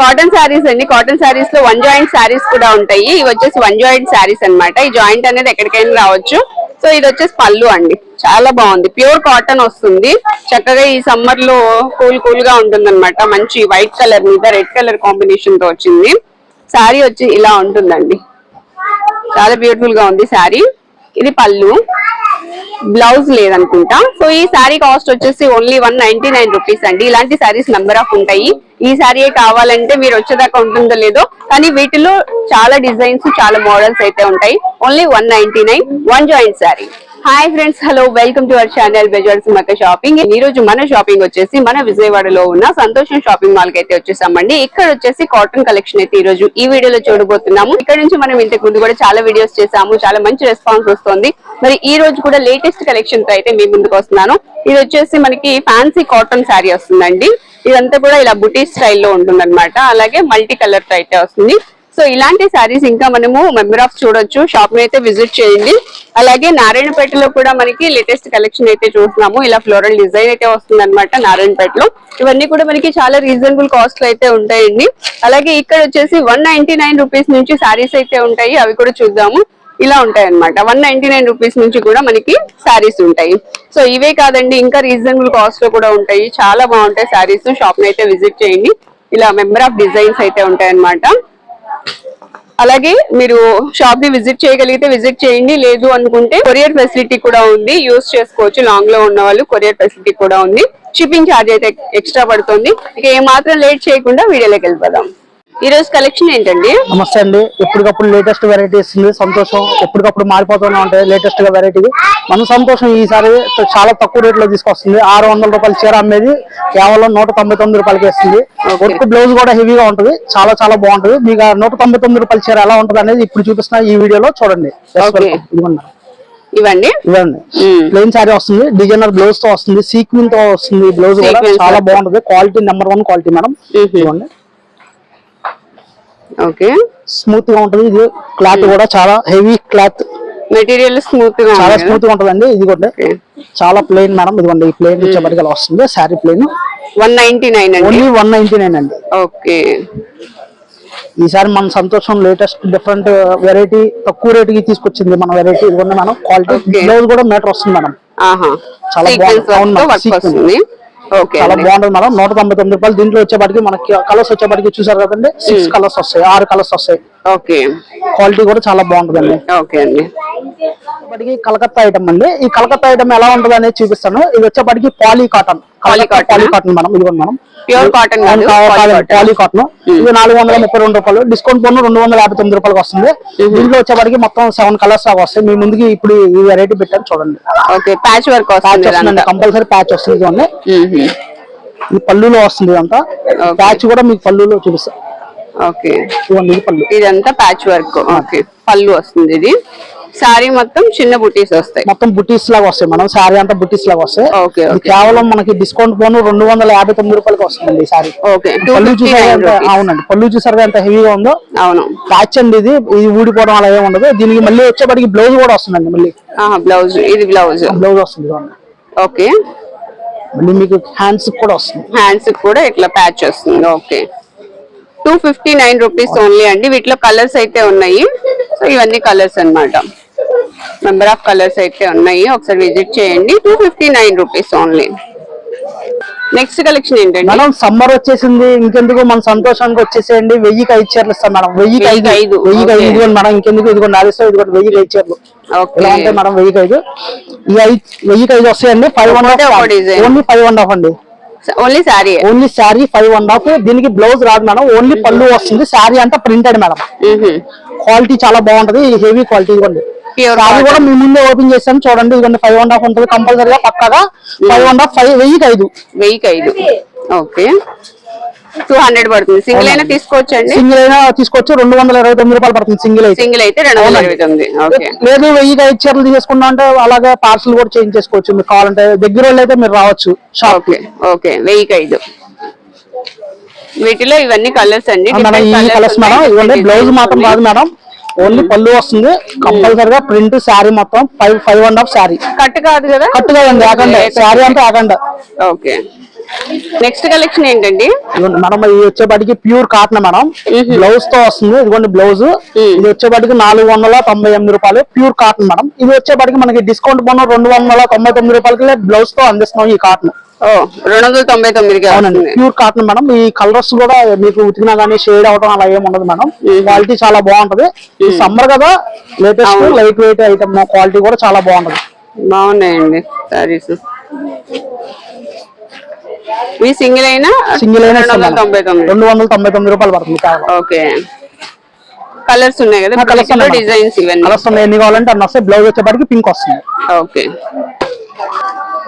Cotton saris అండి. Cotton శారీస్లో one joint saris కూడా ఉంటాయి. ఇవి వచ్చేసి వన్ జాయింట్ శారీస్ అన్నమాట. ఈ జాయింట్ అనేది ఎక్కడికైనా రావచ్చు. సో ఇది వచ్చేసి పళ్ళు అండి. చాలా బాగుంది. ప్యూర్ కాటన్ వస్తుంది. చక్కగా ఈ సమ్మర్లో కూల్ కూల్గా ఉంటుంది మంచి వైట్ కలర్ మీద రెడ్ కలర్ కాంబినేషన్తో వచ్చింది. శారీ వచ్చి ఇలా ఉంటుందండి. చాలా బ్యూటిఫుల్గా ఉంది శారీ. ఇది పళ్ళు. బ్లౌజ్ లేదనుకుంటా. సో ఈ శారీ కాస్ట్ వచ్చేసి only one ninety nine rupees అండి. ఇలాంటి శారీస్ నెంబర్ ఆఫ్ ఉంటాయి. ఈ శారీ కావాలంటే మీరు వచ్చేదాకా ఉంటుందో లేదో కానీ వీటిలో చాలా డిజైన్స్ చాలా మోడల్స్ అయితే ఉంటాయి. Only one ninety nine one joint sari. Hi friends hello welcome to our channel బెజార్ సుమక షాపింగ్ ఈ రోజు మన షాపింగ్ వచ్చేసి మన విజయవాడలో ఉన్న సంతోషం షాపింగ్ మాల్కి అయితే వచ్చేసామండి. ఇక్కడ వచ్చేసి కాటన్ కలెక్షన్ అయితే ఈ రోజు ఈ వీడియోలో చూడబోతున్నాము. ఇక్కడ నుంచి మనం ఇంతకు ముందు కూడా చాలా వీడియోస్ చేసాము చాలా మంచి రెస్పాన్స్ వస్తుంది. మరి ఈ రోజు కూడా లేటెస్ట్ కలెక్షన్తో అయితే మీ ముందుకు వస్తున్నాను. ఇది వచ్చేసి మనకి ఫ్యాన్సీ కాటన్ శారీ వస్తుందండి. ఇదంతా కూడా ఇలా బుటీ స్టైల్లో ఉంటుంది అలాగే మల్టీ కలర్తో అయితే వస్తుంది. సో ఇలాంటి శారీస్ ఇంకా మనము మెంబర్ ఆఫ్ చూడొచ్చు. షాప్ని అయితే విజిట్ చేయండి. అలాగే నారాయణపేటలో కూడా మనకి లేటెస్ట్ కలెక్షన్ అయితే చూస్తున్నాము. ఇలా ఫ్లోరల్ డిజైన్ అయితే వస్తుంది అనమాట నారాయణపేటలో. ఇవన్నీ కూడా మనకి చాలా రీజనబుల్ కాస్ట్లో అయితే ఉంటాయండి. అలాగే ఇక్కడ వచ్చేసి వన్ నైన్ రూపీస్ నుంచి శారీస్ అయితే ఉంటాయి. అవి కూడా చూద్దాము. ఇలా ఉంటాయి అనమాట వన్ నైన్టీ నైన్ రూపీస్ నుంచి కూడా మనకి శారీస్ ఉంటాయి. సో ఇవే కాదండి ఇంకా రీజనబుల్ కాస్ట్లో కూడా ఉంటాయి. చాలా బాగుంటాయి శారీస్. షాప్ని అయితే విజిట్ చేయండి. ఇలా మెంబర్ ఆఫ్ డిజైన్స్ అయితే ఉంటాయి అనమాట అలాగే మీరు షాప్ని విజిట్ చేయగలిగితే విజిట్ చేయండి. లేదు అనుకుంటే కొరియర్ ఫెసిలిటీ కూడా ఉంది. యూస్ చేసుకోవచ్చు. లాంగ్లో ఉన్న వాళ్ళు కొరియర్ ఫెసిలిటీ కూడా ఉంది. షిప్పింగ్ ఛార్జ్ అయితే ఎక్స్ట్రా పడుతుంది. ఇక ఏమాత్రం లేట్ చేయకుండా వీడియోలోకి వెళ్ళిపోదాం. ఈ రోజు కలెక్షన్ ఏంటండి? నమస్తే అండి. ఎప్పటికప్పుడు లేటెస్ట్ వెరైటీస్ సంతోషం ఎప్పటికప్పుడు మారిపోతూనే ఉంటాయి. లేటెస్ట్గా వెరైటీ మన సంతోషం ఈసారి చాలా తక్కువ రేట్లో తీసుకొస్తుంది. ఆరు వందల రూపాయల చీర అమ్మేది. కేవలం నూట తొంభై తొమ్మిది రూపాయలకి వేస్తుంది వర్క్ బ్లౌజ్ కూడా హెవీగా ఉంటుంది. చాలా చాలా బాగుంటుంది. మీకు నూట తొంభై తొమ్మిది రూపాయల చీర ఎలా ఉంటుంది అనేది ఇప్పుడు చూపిస్తున్న ఈ వీడియోలో చూడండి. ఇవ్వండి. మ్మ్. ప్లెయిన్ శారీ వస్తుంది. డిజైనర్ బ్లౌజ్తో వస్తుంది. సీక్వెన్తో వస్తుంది బ్లౌజ్ కూడా. చాలా. బాగుంటుంది. Quality number one quality madam మ్మ్. ఓకే. స్మూత్గా ఉంటుంది. ఇది క్లాత్ కూడా చాలా హెవీ క్లాత్. మెటీరియల్ స్మూత్గా చాలా స్మూత్గా ఉంటుందండి. ఇదిగోండి. Okay. చాలా ప్లెయిన్ మేడం. ఇదిగోండి ఈ ప్లెయిన్ వచ్చేప్పటికి ఇలా వస్తుంది. Sari plain. One ninety nine అండి? ఓన్లీ వన్ నైన్టీ నైన్ అండి. ఓకే. ఈసారి మన సంతోషం లేటెస్ట్ డిఫరెంట్ వెరైటీ తక్కువ రేట్కి తీసుకొచ్చింది మన వెరైటీ. ఇదిగోండి మేడం. క్వాలిటీ. బ్లౌజ్ కూడా మీటర్ వస్తుంది మేడం. ఆహా. చాలా బాగుంది. చాలా. బాగుంటుంది మేడం. నూట తొంభై తొమ్మిది రూపాయలు దీంట్లో వచ్చేప్పటికి మనకి కలర్స్ వచ్చేప్పటికి చూసారు కదండి? సిక్స్ కలర్స్ వస్తాయి ఆరు కలర్స్ వస్తాయి. ఓకే. క్వాలిటీ కూడా చాలా బాగుంటుందండి. ఓకే అండి. వచ్చేప్పటికి కలకత్తా ఐటమ్ అండి. ఈ కలకత్తా ఐటమ్ ఎలా ఉంటుంది అనేది చూపిస్తాను. ఇది వచ్చేప్పటికి poly cotton. Poly cotton madam. ఇదిగోండి madam. Poly cotton. Poly cotton ఇది నాలుగు వందల ముప్పై రెండు రూపాయలు. డిస్కౌంట్ పోను రెండు వందల యాభై తొమ్మిది రూపాయలకి వస్తుంది. దీంట్లో వచ్చేప్పటికి మొత్తం సెవెన్ కలర్స్ దాకా వస్తాయి. మీ ముందుకి ఇప్పుడు ఈ వెరైటీ పెట్టాను చూడండి. ఓకే ప్యాచ్ వర్క్ వస్తుంది. కంపల్సరీ ప్యాచ్ వస్తుంది ఇదిగోండి మ్మ్. ఈ పళ్ళులో వస్తుంది ఇదంతా. ప్యాచ్ కూడా మీకు పళ్ళులో చూపిస్తా. ఓకే ఇదంతా ప్యాచ్ వర్క్ ఓకే పళ్ళు వస్తుంది ఇది. సారీ మొత్తం చిన్న బుటీస్ వస్తాయి. మొత్తం బుటీస్ లాగా వస్తాయి మనం శారీ అంతా బుటీస్ లాగా వస్తాయి. Okay. కేవలం మనకి డిస్కౌంట్ పోను రెండు వందల యాభై తొమ్మిది రూపాయలకి వస్తుందండి ఈ శారీ ఓకే పళ్ళు చూసారు అవునండి. పళ్ళు చూసారు ఎంత హెవీగా ఉందో అవును. ప్యాచ్ అండి ఇది. ఇది ఊడిపోవడం అలా ఏమి ఉండదు. దీనికి మళ్ళీ వచ్చేప్పటికి బ్లౌజ్ కూడా వస్తుందండి మళ్ళీ. బ్లౌజ్ ఇది బ్లౌజ్ బ్లౌజ్ వస్తుంది. ఓకే మళ్ళీ మీకు హ్యాండ్స్ కూడా వస్తుంది. హ్యాండ్స్ కూడా ఇట్లా ప్యాచ్ వస్తుంది. Okay two fifty nine rupees only అండి. వీటిలో కలర్స్ అయితే ఉన్నాయి. సో ఇవన్నీ కలర్స్ అన్నమాట. నెంబర్ ఆఫ్ కలర్స్ అయితే ఉన్నాయి. ఒకసారి విజిట్ చేయండి. Two fifty nine rupees only next collection ఏంటండి? మేడం సమ్మర్ వచ్చేసింది. ఇంకెందుకు? మన సంతోషానికి వచ్చేసేయండి. వెయ్యికి ఐదు చీరలు ఇస్తాం మేడం. వెయ్యికి ఐదు. ఐదు, వెయ్యికి ఐదు. ఇదిగోండి మేడం. ఇంకెందుకు? ఇదిగోండి. నాలుగు ఇదిగోండి. వెయ్యికి ఐదు చీరలు. ఇలా ఉంటాయి మేడం? వెయ్యికి ఐదు. ఈ ఐదు వెయ్యికి ఐదు వస్తాయండి. ఫైవ్ ఒక half. Only five and half అండి. Only sari only sari five and half దీనికి బ్లౌజ్ రాదు మేడం ఓన్లీ పళ్ళు వస్తుంది. శారీ అంతా ప్రింటెడ్ మేడం క్వాలిటీ చాలా బాగుంటది. హెవీ క్వాలిటీ ఇవ్వండి. శారీ. కూడా మీ ముందే ఓపెన్ చేశాను. చూడండి ఇదిగోండి ఫైవ్ అండ్ హాఫ్ ఉంటుంది. కంపల్సరీగా పక్కగా ఫైవ్ అండ్ హాఫ్ ఫైవ్ వెయ్యికి ఐదు. వెయ్యికి ఐదు. ఓకే టూ హండ్రెడ్ పడుతుంది. సింగిల్ అయినా తీసుకోవచ్చండి? సింగిల్ అయినా తీసుకోవచ్చు. రెండు వందల ఇరవై తొమ్మిది రూపాయలు పడుతుంది సింగిల్ అయితే. సింగిల్ అయితే రెండు వందల ఇరవై తొమ్మిది. ఓకే లేదు వెయ్యికి ఐదు చీరలు తీసుకున్నా అంటే అలాగే పార్సల్ కూడా చేంజ్ చేసుకోవచ్చు. మీకు కావాలంటే దగ్గర వాళ్ళు అయితే మీరు రావచ్చు షాప్ ఓకే ఓకే వెయ్యికి ఐదు. వీటిలో ఇవన్నీ కలర్స్ అండి. కలర్స్ మేడం different బ్లౌజ్ మాత్రం. కాదు మేడం ఓన్లీ పళ్ళు వస్తుంది. కంపల్సరీగా ప్రింట్ శారీ మొత్తం five five and half sari. Cut కాదు కదా? కట్టు కదండి శారీ అంతా ఆకండి ఓకే నెక్స్ట్ కలెక్షన్ ఏంటండి? మనం ఇది వచ్చేపాటికి ప్యూర్ కాటన్ మేడం. బ్లౌజ్తో వస్తుంది. ఇదిగోండి బ్లౌజ్ ఇది వచ్చేపాటికి నాలుగు వందల తొంభై ఎనిమిది రూపాయలు ప్యూర్ కాటన్ మేడం. ఇది వచ్చేపాటికి మనకి డిస్కౌంట్ పోను రెండు వందల తొంభై తొమ్మిది రూపాయలకి బ్లౌజ్తో అందిస్తున్నాం ఈ కాటన్. రెండు వందల తొంభై తొమ్మిదికి ప్యూర్ కాటన్ మేడం. ఈ కలర్స్ కూడా మీకు ఉతికినా కానీ షేడ్ అవడం అలా ఏమి ఉండదు మేడం. క్వాలిటీ చాలా బాగుంటది. ఈ సమ్మర్ కదా latest light weight item quality కూడా చాలా బాగుంటది. బాగున్నాయండి సారీస్ ఇవి సింగిల్ అయినా? సింగిల్ అయినా రెండు వందల తొంభై తొమ్మిది. రెండు వందల తొంభై తొమ్మిది రూపాయలు పడుతుంది ఓకే. కలర్స్ ఉన్నాయి కదా కలర్స్ డిజైన్స్ ఇవన్నీ. కలర్స్ ఉన్నాయి. ఎన్ని కావాలంటే అన్ని వస్తాయి. బ్లౌజ్ వచ్చేపాటికి పింక్ వస్తుంది. ఓకే.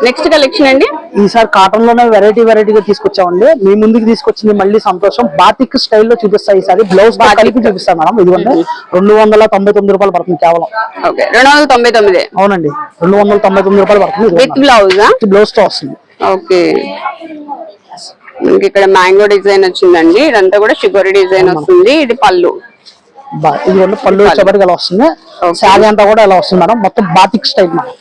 నెక్స్ట్ కలెక్షన్ అండి? ఈసారి కాటన్లోనే వెరైటీ వెరైటీగా తీసుకొచ్చామండి. మీ ముందుకు తీసుకొచ్చింది మళ్ళీ సంతోషం. బాతిక్ స్టైల్లో చూపిస్తా ఈసారి. బ్లౌజ్ కలిపి చూపిస్తాం మేడం. ఇదిగోండి. రెండు వందల తొంభై తొమ్మిది రూపాయలు పడుతుంది కేవలం. ఓకే. రెండు వందల తొంభై తొమ్మిది. అవునంండి. రెండు వందల తొంభై తొమ్మిది రూపాయలు పడుతుంది. విత్ బ్లౌజా బ్లౌజ్తో వస్తుంది. ఓకే. మనకి ఇక్కడ మ్యాంగో డిజైన్ వచ్చిందండి. ఇదంతా కూడా షుగర్ డిజైన్ వస్తుంది. ఇది పళ్ళు. ఇదిగోండి. పళ్ళు వచ్చేప్పటికి ఎలా వస్తుంది. శారీ అంతా కూడా ఎలా వస్తుంది మేడం? మొత్తం బాతిక్ స్టైల్ మేడం.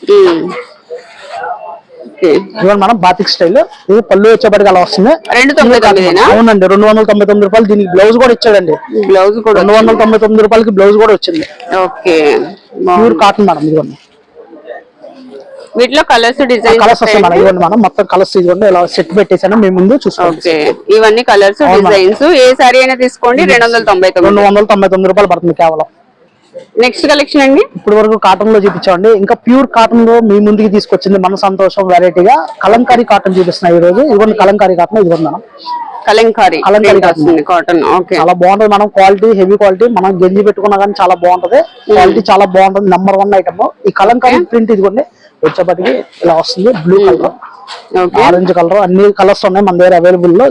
మ్మ్. ఇదిగోండి మేడం బాతిక్ స్టైల్. ఇది పళ్ళు వచ్చేప్పటికి ఎలా వస్తుంది. రెండు తొంభై తొమ్మిదినా అవునండి రెండు వందల తొంభై తొమ్మిది రూపాయలు దీనికి బ్లౌజ్ కూడా ఇచ్చాడండి. బ్లౌజ్ కూడా రెండు వందల తొంభై తొమ్మిది రూపాయలకి బ్లౌజ్ కూడా వచ్చింది. ఓకే. ప్యూర్ కాటన్ మేడం ఇదిగోండి. వీటిలో కలర్స్ డిజైన్ కలర్స్ వస్తాయి మేడం మేడం. మొత్తం కలర్స్ ఇదిగోండి ఇలా సెట్ పెట్టేసాను మీ ముందు చూసుకోండి. ఓకే. ఇవన్నీ కలర్స్ డిజైన్స్. ఏ సారీ అయినా తీసుకోండి రెండు వందల తొంభై రెండు వందల తొంభై తొమ్మిది రూపాయలు పడుతుంది కేవలం. నెక్స్ట్ కలెక్షన్ అండి? ఇప్పుడు వరకు కాటన్లో చూపించామండి. ఇంకా ప్యూర్ కాటన్లో మీ ముందుకి తీసుకొచ్చింది మన సంతోషం వెరైటీగా కలంకారీ కాటన్ చూపిస్తున్నాయి ఈ రోజు ఇదిగోండి కలంకారీ కాటన్ ఇదిగోండి మేడం కలంకారీ కలంకారీ వస్తుంది కాటన్ ఓకే చాలా బాగుంటది. మనం క్వాలిటీ హెవీ క్వాలిటీ మనం గంజి పెట్టుకున్నా కానీ చాలా బాగుంటది. క్వాలిటీ చాలా బాగుంటది. నెంబర్ వన్ ఐటమ్ ఈ కలంకారీ ప్రింట్ ఇదిగోండి. వచ్చేపటికి ఇలా వస్తుంది బ్లూ కలర్ ఆరెంజ్ కలర్ అన్ని కలర్స్ ఉన్నాయి మన దగ్గర అవైలబుల్లో.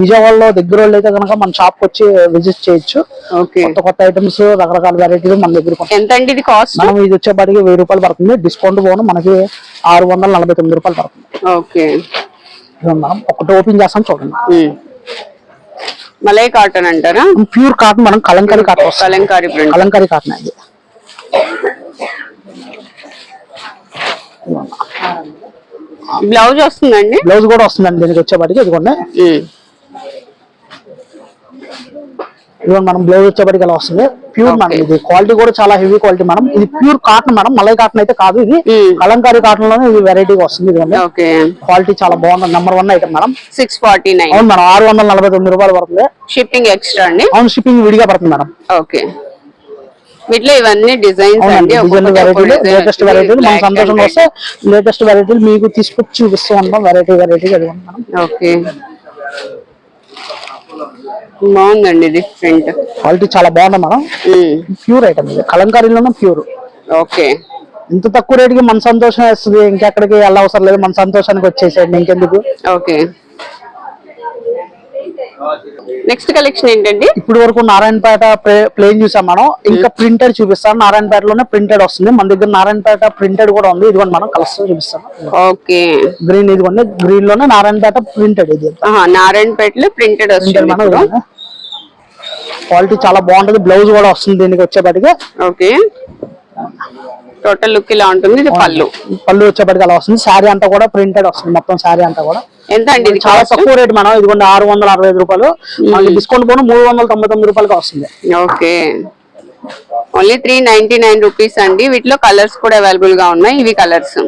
విజయవాడలో దగ్గర వాళ్ళు అయితే కనుక మన షాప్ వచ్చి విజిట్ చేయొచ్చు. ఓకే. కొత్త కొత్త ఐటమ్స్ రకరకాల వెరైటీలు మన దగ్గర. ఎంత అండి ఇది కాస్ట్ మనం ఇది వచ్చేపాటికి వెయ్యి రూపాయలు పడుతుంది. డిస్కౌంట్ పోను మనకి ఆరు వందల నలభై తొమ్మిది రూపాయలు పడుతుంది. ఓకే. మనం ఒకటి ఓపెన్ చేస్తాం చూడండి. మ్మ్. మలై కాటన్ అంటారా? ప్యూర్ కాటన్ మనం కలంకారీ కాటన్ కలంకారీ కలంకారీ కాటన్ అది బ్లౌజ్ వస్తుందండి? బ్లౌజ్ కూడా వస్తుందండి దీనికి వచ్చేపాటికి ఇదిగోండి. ఇదిగోండి మనం బ్లౌజ్ వచ్చేపాటికి ఇలా వస్తుంది. ప్యూర్ మేడం ఇది. క్వాలిటీ కూడా చాలా హెవీ క్వాలిటీ మేడం ఇది ప్యూర్ కాటన్ మేడం మలై కాటన్ అయితే కాదు ఇది. కలంకారీ కాటన్లోనే ఇది వెరైటీగా వస్తుంది ఇదిగోండి. ఓకే. క్వాలిటీ చాలా బాగుంది. Number one item madam six forty nine అవును మేడం ఆరు వందల నలభై తొమ్మిది రూపాయలు పడుతుంది. షిప్పింగ్ ఎక్స్ట్రా అండి? అవును షిప్పింగ్ విడిగా పడుతుంది మేడం ఓకే. వీటిలో ఇవన్నీ డిజైన్స్ అండి. లేటెస్ట్. వెరైటీలు మన red. వస్తే లేటెస్ట్ వెరైటీలు మీకు తీసుకొచ్చి చూపిస్తూ ఉంటాం వెరైటీ వెరైటీ ఓకే. బాగుందండి ఇది ప్రింట్. క్వాలిటీ చాలా బాగుంది మేడం. ప్యూర్ ఐటమ్ ఇది. కలంకారీలోనే ప్యూర్ ఓకే. ఇంత తక్కువ రేటుకి మన సంతోషం వేస్తుంది. ఇంకెక్కడికి వెళ్ళ అవసరం లేదు. మన సంతోషానికి వచ్చేసేయండి. ఇంకెందుకు? ఓకే. నెక్స్ట్ కలెక్షన్ ఏంటండి? ఇప్పుడు వరకు నారాయణపేట ప్లేన్ చూసాం మనం. ఇంకా ప్రింటెడ్ చూపిస్తాను. నారాయణపేటలోనే ప్రింటెడ్ వస్తుంది. మన దగ్గర నారాయణపేట ప్రింటెడ్ కూడా ఉంది. ఇదిగోండి మనం కలర్స్ చూపిస్తాను. ఓకే గ్రీన్ ఇదిగోండి. గ్రీన్లోనే నారాయణపేట ప్రింటెడ్ ఇది. నారాయణపేటలో ప్రింటెడ్ వస్తుంది. క్వాలిటీ చాలా బాగుంటది. బ్లౌజ్ కూడా వస్తుంది దీనికి వచ్చేపటికి. ఓకే టోటల్ లుక్ ఇలా ఉంటుంది. ఇది పళ్ళు. పళ్ళు వచ్చేపటికి అలా వస్తుంది. శారీ అంతా కూడా ప్రింటెడ్ వస్తుంది. మొత్తం శారీ అంతా కూడా. ఎంత అండి ఇది చాలా తక్కువ రేట్ మనం ఇదిగోండి ఆరు వందల అరవై ఐదు రూపాయలు. డిస్కౌంట్ పోను మూడు వందల తొంభై తొమ్మిది రూపాయలకి వస్తుంది. Okay. Only three ninety nine rupees అండి. వీటిలో కలర్స్ కూడా అవైలబుల్గా ఉన్నాయి. ఇవి కలర్స్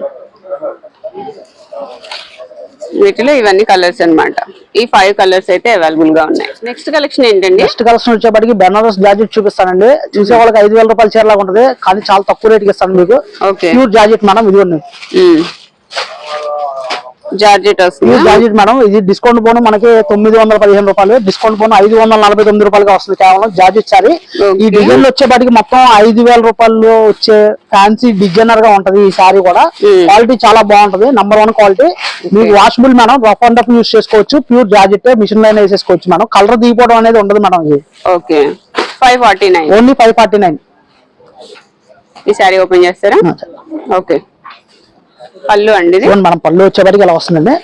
వీటిలో ఇవన్నీ కలర్స్ అన్నమాట. ఈ ఫైవ్ కలర్స్ అయితే అవైలబుల్గా ఉన్నాయి. నెక్స్ట్ కలెక్షన్ ఏంటండి? నెక్స్ట్ కలెక్షన్ వచ్చేప్పటికి బెనారస్ జాకెట్ చూపిస్తానండి. చూసే వాళ్ళకి ఐదు వేల రూపాయల చీర లాగా ఉంటది కానీ చాలా తక్కువ రేట్కి ఇస్తాను మీకు. ప్యూర్ జాకెట్ మేడం ఇదిగోండి. జార్జెట్ వస్తుంది. ప్యూర్ జాకెట్ మేడం ఇది డిస్కౌంట్ పోను మనకి తొమ్మిది వందల పదిహేను రూపాయలు. డిస్కౌంట్ పోను ఐదు వందల నలభై తొమ్మిది రూపాయలకి వస్తుంది కేవలం జాకెట్ సారీ ఈ. డిజైన్ వచ్చేప్పటికి మొత్తం ఐదు వేల రూపాయలు వచ్చే ఫ్యాన్సీ డిజైనర్గా ఉంటది ఈ సారీ కూడా. క్వాలిటీ చాలా బాగుంటది. నంబర్ వన్ క్వాలిటీ మీకు washable madam rough and rough use చేసుకోవచ్చు. ప్యూర్ జాకెట్ మిషన్ లైన్ వేసేసుకోవచ్చు మేడం. కలర్ దిగిపోవడం అనేది ఉండదు మేడం ఇది. Okay. Five forty nine only five forty nine ఈ సారీ ఓపెన్ చేస్తారా? ఓకే. పళ్ళు అండి ఇదిగోండి మనం పళ్ళు వచ్చేప్పటికి ఇలా వస్తుందండి.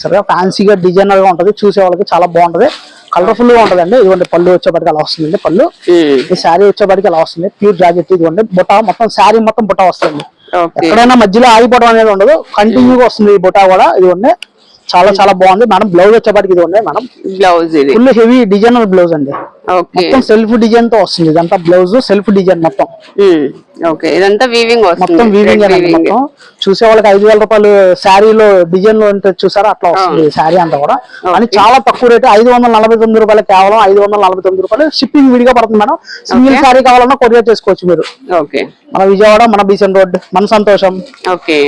సరే ఫ్యాన్సీగా డిజైనర్గా ఉంటది. చూసే వాళ్ళకి చాలా బాగుంటది. కలర్ఫుల్గా ఉంటదండి. ఇదిగోండి పళ్ళు వచ్చేప్పటికి అలా వస్తుందండి పళ్ళు. ఈ శారీ వచ్చేప్పటికి అలా వస్తుంది. ప్యూర్ జాకెట్ ఇదిగోండి. బుట్ట మొత్తం శారీ మొత్తం బుట్ట వస్తుంది. ఎక్కడైనా మధ్యలో ఆగిపోవడం అనేది ఉండదు. కంటిన్యూగా వస్తుంది ఈ బుట్ట కూడా. ఇదిగోండి. చాలా చాలా బాగుంది. మేడం బ్లౌజ్ వచ్చేపాటికి ఇది ఉన్నాయి మేడం. బ్లౌజ్ ఇది. ఫుల్ హెవీ డిజైనర్ బ్లౌజ్ అండి. మొత్తం సెల్ఫ్ డిజైన్తో వస్తుంది. ఇదంతా బ్లౌజ్ సెల్ఫ్ డిజైన్ మొత్తం. ఓకే ఇదంతా వీవింగ్ వస్తుంది. మొత్తం వీవింగ్. మొత్తం. చూసే వాళ్ళకి ఐదు వేల రూపాయలు శారీలో డిజైన్లో ఉంటే చూసారా? అట్లా వస్తుంది శారీ అంతా కూడా. అని చాలా తక్కువ రేటు ఐదు వందల నలభై తొమ్మిది రూపాయలు కేవలం ఐదు వందల నలభై తొమ్మిది రూపాయలు. షిప్పింగ్ విడిగా పడుతుంది మేడం. సింగిల్ శారీ కావాలన్నా కొరియర్ చేసుకోవచ్చు మీరు. ఓకే మన విజయవాడ మన బీసెన్ రోడ్. మన సంతోషం. ఓకే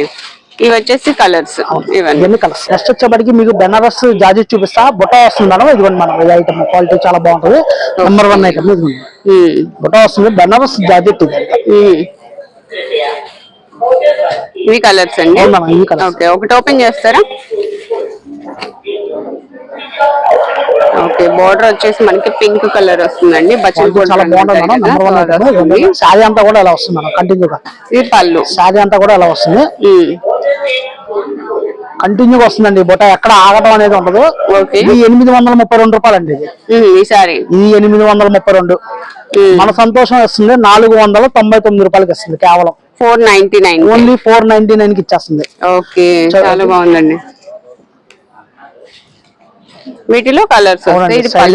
ఇవి వచ్చేసి కలర్స్ ఇవన్నీ. కలర్స్ నెక్స్ట్ వచ్చేప్పటికి మీకు బెనారస్ జాజెట్ చూపిస్తా. బుట్ట వస్తుంది మేడం ఇదిగోండి మనం. ఈ ఐటమ్ క్వాలిటీ చాలా బాగుంటుంది. నెంబర్ వన్ ఐటమ్ ఇది బుట్ట వస్తుంది. బెనారస్ జాజెట్ ఇది ఉమ్. ఇవి కలర్స్ అండి? ఓకే. ఒకటి ఓపెన్ చేస్తారా? ఓకే బోర్డర్ వచ్చేసి మనకి పింక్ కలర్ వస్తుందండి బచ్చల ఐటమ్ శారీ అంతా కూడా ఇలా వస్తుంది మేడం కంటిన్యూగా ఇది పళ్ళు. శారీ అంతా కూడా ఇలా వస్తుంది? ఉమ్, కంటిన్యూగా వస్తుందండి బుట్ట ఎక్కడ ఆగటం అనేది ఉండదు. ఎనిమిది వందల ముప్పై రెండు రూపాయలు అండి ఈ సారీ. ఎనిమిది వందల ముప్పై రెండు. మన సంతోషం ఇస్తుంది నాలుగు వందల తొంభై తొమ్మిది రూపాయలకి ఇస్తుంది కేవలం. Four ninety nine only four ninety నైన్కి ఇచ్చేస్తుంది. ఓకే చాలా బాగుందండి. వీటిలో కలర్స్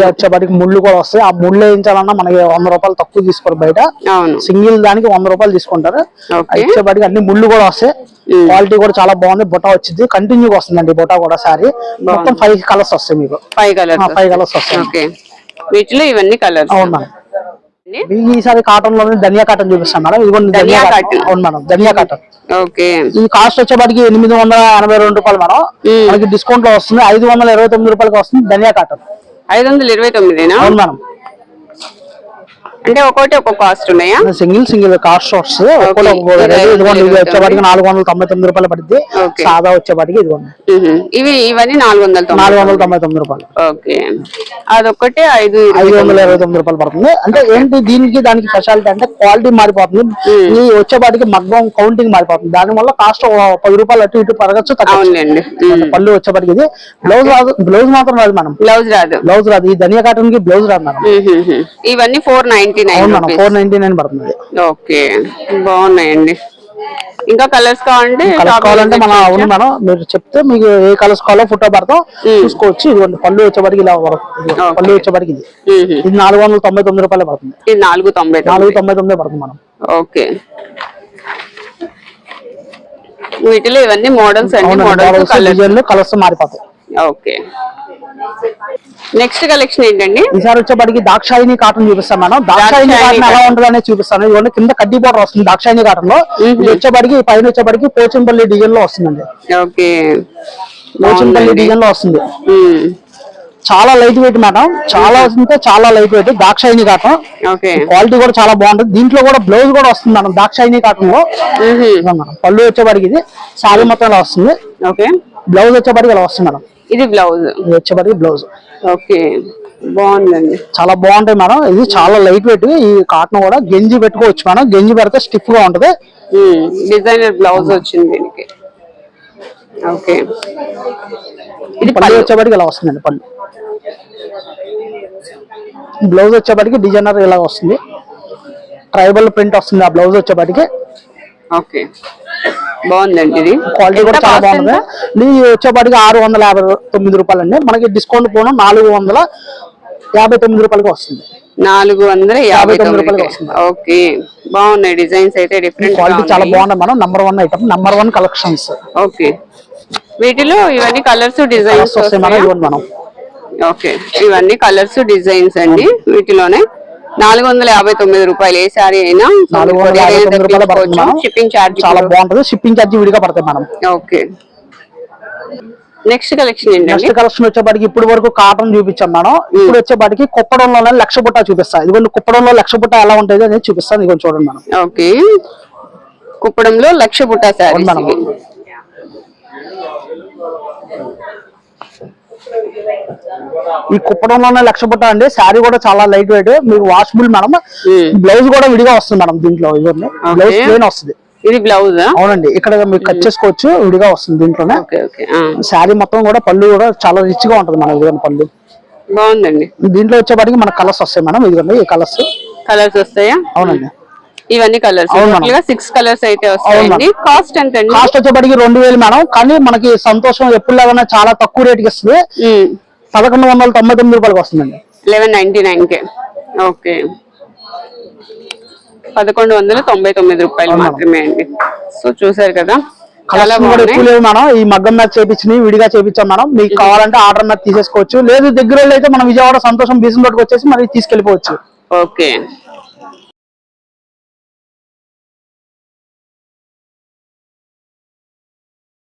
వచ్చేపాటికి ముళ్ళు కూడా వస్తాయి. ఆ ముళ్ళు వేయించాలన్నా మనకి వంద రూపాయలు తక్కువ తీసుకోరు బయట. సింగిల్ దానికి వంద రూపాయలు తీసుకుంటారు. వచ్చేపాటికి అన్ని ముళ్ళు కూడా వస్తాయి. క్వాలిటీ కూడా చాలా బాగుంది. బుట్ట వచ్చింది. కంటిన్యూగా వస్తుందండి బుట్ట కూడా సారీ. మొత్తం ఫైవ్ కలర్స్ వస్తాయి మీకు. ఫైవ్ కలర్స్ ఫైవ్ కలర్స్ వస్తాయి. ఓకే. వీటిలో ఇవన్నీ కలర్స్ అవును మీకు ఈసారి కాటన్లోనే ధనియా కాటన్ చూపిస్తాను మేడం. ఇదిగోండి ధనియా కాటన్. అవును మేడం ధనియా కాటన్. ఓకే. ఈ కాస్ట్ వచ్చేపాటికి ఎనిమిది వందల ఎనభై రెండు రూపాయలు మేడం. మనకి డిస్కౌంట్లో వస్తుంది ఐదు వందల ఇరవై తొమ్మిది రూపాయలకి వస్తుంది ధనియా కాటన్. ఐదు వందల ఇరవై తొమ్మిదేనా? అవును మేడం. అంటే ఒక్కొక్కటి ఒక్కొక్క కాస్ట్ ఉన్నాయా? సింగిల్ సింగిల్ కాస్ట్ వస్తుంది ఇది ఇది వచ్చేపాటికి నాలుగు వందల తొంభై తొమ్మిది రూపాయలు పడుతుంది. సాదా వచ్చేపాటికి ఇదిగోండి. మ్మ్. ఇవి ఇవన్నీ నాలుగు వందల నాలుగు వందల తొంభై తొమ్మిది రూపాయలు. ఓకే. అదొక్కటే ఐదు ఐదు వందల ఇరవై తొమ్మిది. రూపాయలు పడుతుంది. అంటే ఏంటి దీనికి దానికి స్పెషాలిటీ అంటే క్వాలిటీ మారిపోతుంది. ఈ వచ్చేపాటికి మగ్గం కౌంటింగ్ మారిపోతుంది. దాని వల్ల కాస్ట్ పది రూపాయలు అటు ఇటు అవునులేండి. మ్మ్. పళ్ళు వచ్చేపాటికి ఇది. బ్లౌజ్ రాదు బ్లౌజ్ మాత్రం రాదు మేడం. బ్లౌజ్ రాదు. బ్లౌజ్ రాదు. ఈ ధనియా కాటన్కి బ్లౌజ్ రాదు మ్మ్. ఇవన్నీ four ninety nine four ninety nine పడుతుంది ఓకే బాగున్నాయండి. ఇంకా కలర్స్ కావాలంటే కావాలంటే మన అవును? మేడం మీరు చెప్తే మీకు ఏ కలర్స్ కావాలో ఫోటో పెడతాం మ్మ్. చూసుకోవచ్చు. ఇదిగోండి పళ్ళు వచ్చేపాటికి ఇలా. పళ్ళు వచ్చేపాటికి ఇది. ఇది నాలుగు వందల తొంభై తొమ్మిది రూపాయలు పడుతుంది. ఇది నాలుగు తొంభై నాలుగు తొంభై తొమ్మిది పడుతుంది మనం ఓకే. వీటిలో ఇవన్నీ మోడల్స్ అండి మోడల్స్ కలర్స్ మారిపోతాయి. ఓకే. నెక్స్ట్ కలెక్షన్ ఏంటండి? ఈసారి వచ్చేప్పటికి దాక్షాయిని కాటన్ చూపిస్తాను మేడం. దాక్షాయిని కాటన్ ఎలా. ఉంటుంది అనేది చూపిస్తాను. ఇదిగోండి కింద కడ్డీ బోర్డర్ వస్తుంది దాక్షాయిని కాటన్లో ఇది వచ్చేప్పటికి పైన వచ్చేప్పటికి పోచంపల్లి డిజైన్లో వస్తుందండి. ఓకే. పోచంపల్లి డిజైన్లో వస్తుంది. చాలా లైట్ వెయిట్ మేడం. చాలా వస్తుంటే చాలా light weight Dakshayani cotton. Quality కూడా చాలా బాగుంటుంది. దీంట్లో కూడా బ్లౌజ్ కూడా వస్తుంది మేడం దాక్షాయిని కాటన్లో పళ్ళు వచ్చేప్పటికి ఇది శారీ మొత్తం ఇలా వస్తుంది. ఓకే. బ్లౌజ్ వచ్చేప్పటికి ఇలా వస్తుంది మేడం. ఇది బ్లౌజ్. ఇది వచ్చేప్పటికి బ్లౌజ్. ఓకే. బాగుందండి. చాలా బాగుంటాయి మేడం. ఇది చాలా లైట్ వెయిట్ ఈ కాటన్ కూడా గెంజి పెట్టుకోవచ్చు మేడం. గెంజి పెడితే స్టిఫ్గా ఉంటది. డిజైనర్ బ్లౌజ్ వచ్చింది దీనికి. ఓకే. ఇది పళ్ళు పళ్ళు. వచ్చేప్పటికి ఇలా వస్తుందండి పళ్ళు. బ్లౌజ్ వచ్చేప్పటికి డిజైనర్ ఇలా వస్తుంది. ట్రైబల్ ప్రింట్ వస్తుంది ఆ బ్లౌజ్ వచ్చేప్పటికి. ఓకే. బాగుందండి ఇది. క్వాలిటీ కూడా చాలా బాగుంది? ఇది వచ్చేప్పటికి ఆరు వందల యాభై తొమ్మిది రూపాయలు అండి మనకి డిస్కౌంట్ పోను నాలుగు వందల యాభై తొమ్మిది రూపాయలకి వస్తుంది. నాలుగు వందల యాభై తొమ్మిది రూపాయలకి వస్తుంది. ఓకే. బాగున్నాయి డిజైన్స్ అయితే డిఫరెంట్ క్వాలిటీ చాలా బాగుంది madam. Number one item number one collections okay. వీటిలో ఇవన్నీ కలర్స్ డిజైన్స్ వస్తాయి మనం ఓకే. ఇవన్నీ కలర్స్ డిజైన్స్ అండి. వీటిలోనే నాలుగు వందల యాభై తొమ్మిది రూపాయలు ఏ సారీ అయినా షిప్పింగ్ ఛార్జ్ చాలా బాగుంటది. షిప్పింగ్ ఛార్జ్ విడిగా పడతాయి madam. Okay. Next collection next collection వచ్చేపాటికి ఇప్పుడు వరకు కాటన్ చూపించాం మేడం. ఇప్పుడు వచ్చేపాటికి కుప్పడంలోనే లక్ష బుట్ట చూపిస్తా. ఇదిగోండి కుప్పడంలో లక్ష బుట్ట ఎలా ఉంటుంది అనేది చూపిస్తాను. ఇదిగోండి చూడండి మేడం. ఓకే. కుప్పడంలో లక్ష బుట్టా అవును శారీస్ మేడం. ఈ కుప్పడంలోనే లక్ష బుట్ట అండి. శారీ కూడా చాలా లైట్ వెయిట్ మీకు వాషబుల్ మేడం. బ్లౌజ్ కూడా విడిగా వస్తుంది మేడం దీంట్లో ఇవన్నీ బ్లౌజ్ ప్లేన్ వస్తుంది. ఇది బ్లౌజ్ అవునండి. ఇక్కడ మీరు కట్ చేసుకోవచ్చు విడిగా వస్తుంది దీంట్లోనే. శారీ మొత్తం కూడా పళ్ళు కూడా చాలా రిచ్గా ఉంటుంది మేడం ఇదిగోండి పళ్ళు. బాగుందండి. దీంట్లో వచ్చేపాటికి మన కలర్స్ వస్తాయి మేడం ఇదిగోండి ఈ కలర్స్ కలర్స్ వస్తాయా? అవునండి. ఇవన్నీ కలర్స్ సిక్స్ కలర్స్ అయితే వస్తాయండి. కాస్ట్ ఎంత అండి కాస్ట్ వచ్చేప్పటికి రెండు వేలు మేడం. కానీ మనకి సంతోషం ఎప్పుడు లాగానే చాలా తక్కువ రేటుకి ఇస్తుంది పదకొండు వందల తొంభై తొమ్మిది రూపాయలకి వస్తుందండి. Eleven ninety nine K. Okay పదకొండు వందల తొంభై తొమ్మిది రూపాయలు. మాత్రమే అండి. సో చూసారు కదా? మేడం. ఈ మగ్గం మీద చేపించి విడిగా చేపించాం మేడం. మీకు కావాలంటే ఆర్డర్ మీద తీసేసుకోవచ్చు. లేదు దగ్గర అయితే మన విజయవాడ సంతోషం రోడ్కి వచ్చేసి మరి తీసుకెళ్ళిపోవచ్చు. ఓకే